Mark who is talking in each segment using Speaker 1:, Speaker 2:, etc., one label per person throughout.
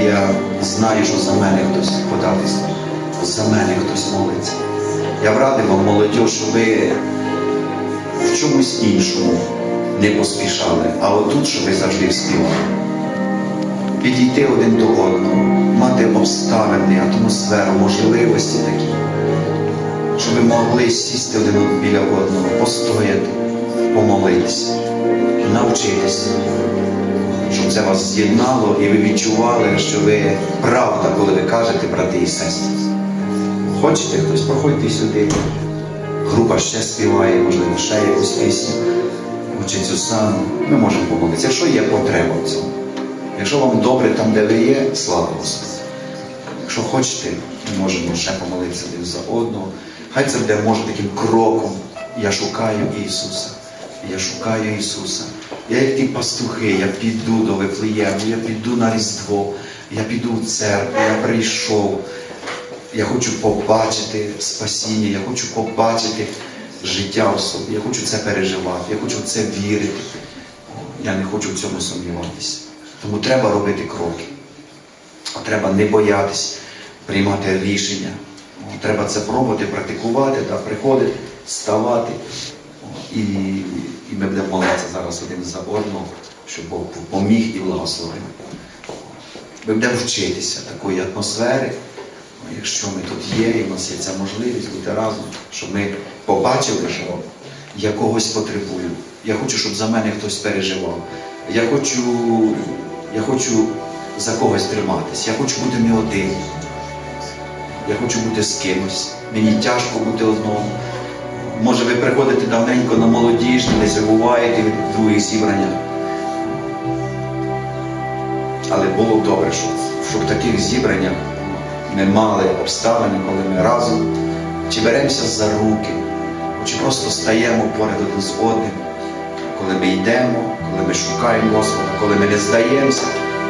Speaker 1: І я знаю, що за мене хтось податись, за мене хтось молиться. Я б радий вам, молодь, щоб ви в чомусь іншому не поспішали, а отут, щоб ви завжди співали. Підійти один до одного, мати обставини, атмосферу, можливості такі, щоб ви могли сісти один біля одного, постояти, помолитися, навчитися щоб це вас з'єднало і ви відчували, що ви правда, коли ви кажете, брати і сестри. Хочете хтось, проходьте сюди. Група ще співає, можливо, ще якусь пісню, чи цю саму. Ми можемо помолитися. Якщо є потреба в цьому. Якщо вам добре там, де ви є, слава Господу. Якщо хочете, ми можемо ще помолитися один за одного. Хай це буде може таким кроком. Я шукаю Ісуса. Я шукаю Ісуса. Я як ті пастухи, я піду до Вифлеєму, я піду на Різдво, я піду в церкву, я прийшов. Я хочу побачити спасіння, я хочу побачити життя в собі, я хочу це переживати, я хочу в це вірити. Я не хочу в цьому сумніватися. Тому треба робити кроки. Треба не боятись приймати рішення. Треба це пробувати, практикувати, та приходити, ставати. І, і ми будемо молитися зараз один за одного, щоб Бог поміг і благословив. Ми будемо вчитися такої атмосфери, якщо ми тут є, і в нас є ця можливість бути разом, щоб ми побачили, що я когось потребую. Я хочу, щоб за мене хтось переживав. Я хочу, я хочу за когось триматись. Я хочу бути не один. Я хочу бути з кимось. Мені тяжко бути одному. Може, ви приходите давненько на молодіжні, не забуваєте від других зібрання. Але було б добре, щоб, щоб в таких зібраннях ми мали обставини, коли ми разом чи беремося за руки, чи просто стаємо поряд один з одним, коли ми йдемо, коли ми шукаємо Господа, коли ми не здаємося,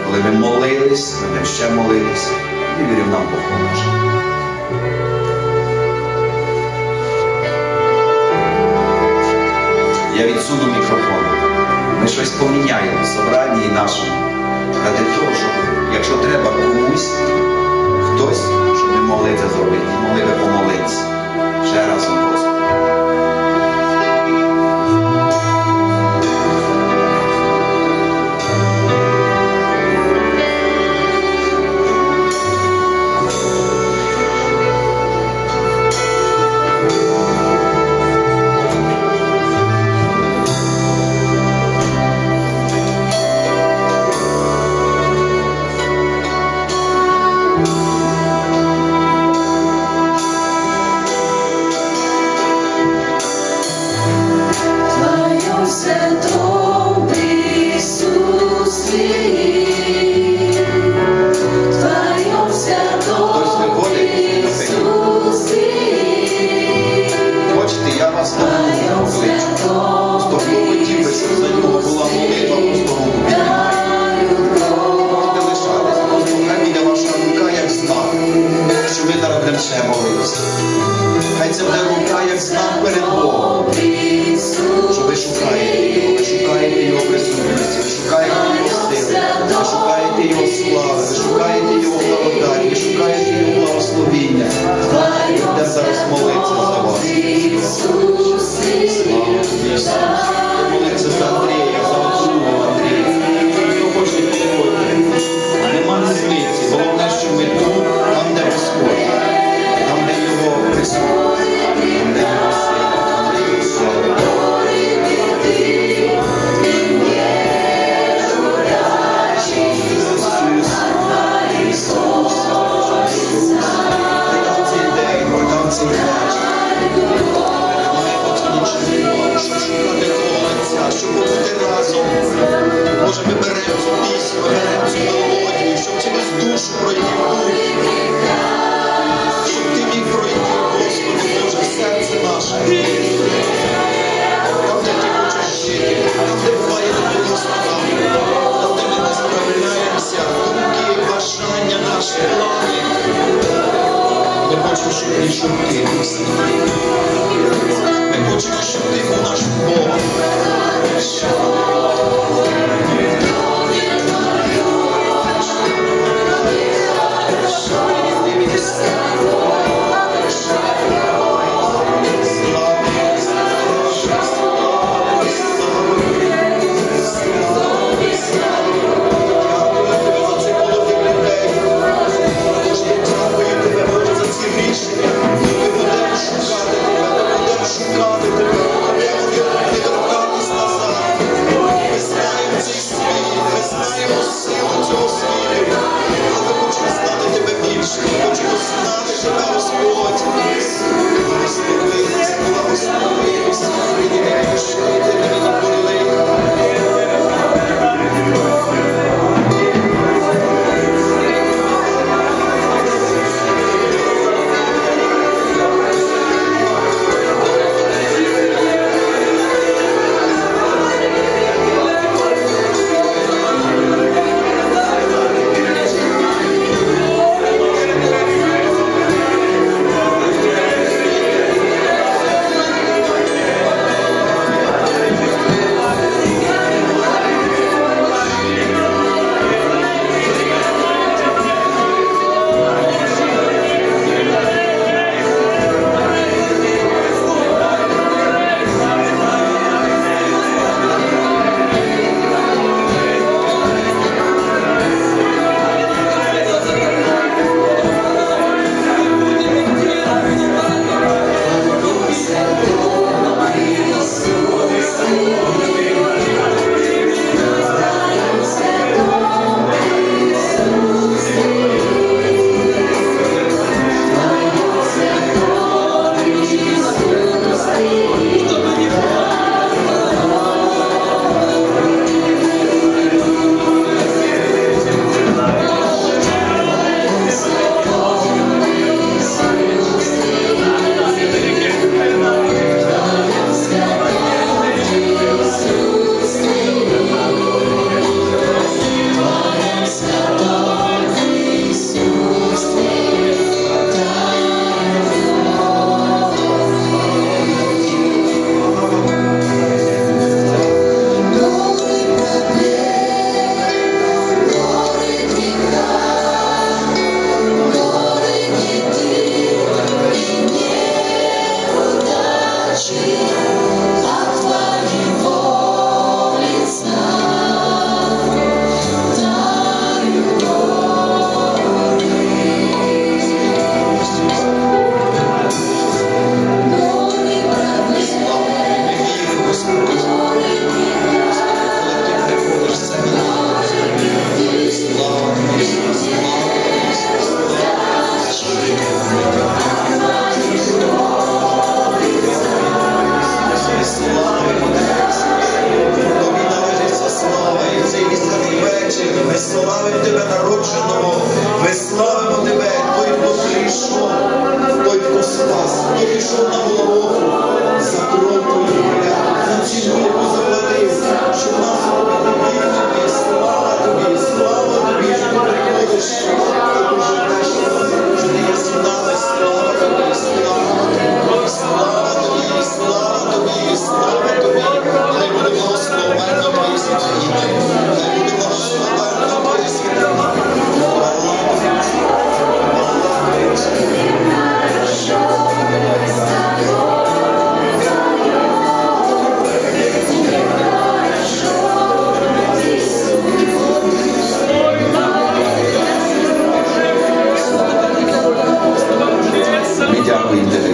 Speaker 1: коли ми молились, коли ми ще молилися, і вірив нам допоможе. Я відсуну мікрофон. Ми щось поміняємо в собранні нашому. Ради того, щоб, якщо треба комусь, хтось, щоб ми могли це зробити, могли би помолитися. Молитися. Хай це буде рука як знак перед Богом. Що ви шукаєте його, ви шукаєте його присутності, ви шукаєте його сили, ви шукаєте його слави, ви шукаєте його благодаті, ви шукаєте його благословіння. Будемо зараз молитися за вас.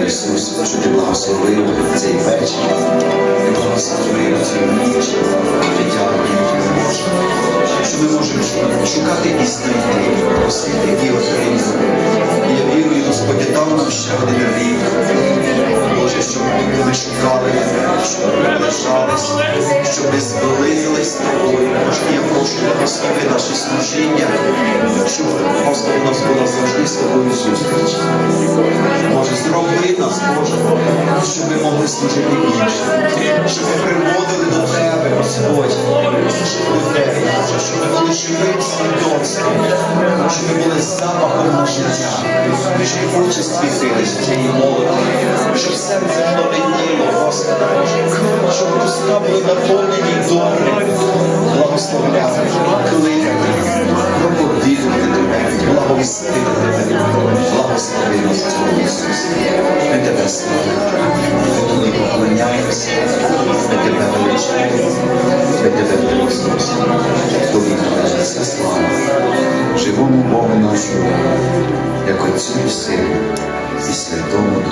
Speaker 1: Ісус, що Ти благословив цей вечір. Ти благословив цю ніч. Дякуємо Боже, що ми можемо шукати і знайти, просити і отримати. Я вірую, Господь, дав нам ще один рік. Боже, щоб ми шукали, щоб ми наближались, щоб ми зблизились з тобою. Боже, я прошу благослови наше служіння, щоб Господи, у нас була завжди з тобою зустріч. Може, нас, Боже, щоб ми могли служити іншим, щоб ми приводили до Тебе, Господь, до Тебе, щоб ми були живим свідоцтвом, щоб ми були запахом на життя, щоб очі світились цієї молоді, щоб серце пламеніло, Господи, щоб уста були наповнені добрим, благословляти, кликати, проповідувати Тебе, благовістити Тебе, благослови як Отцю і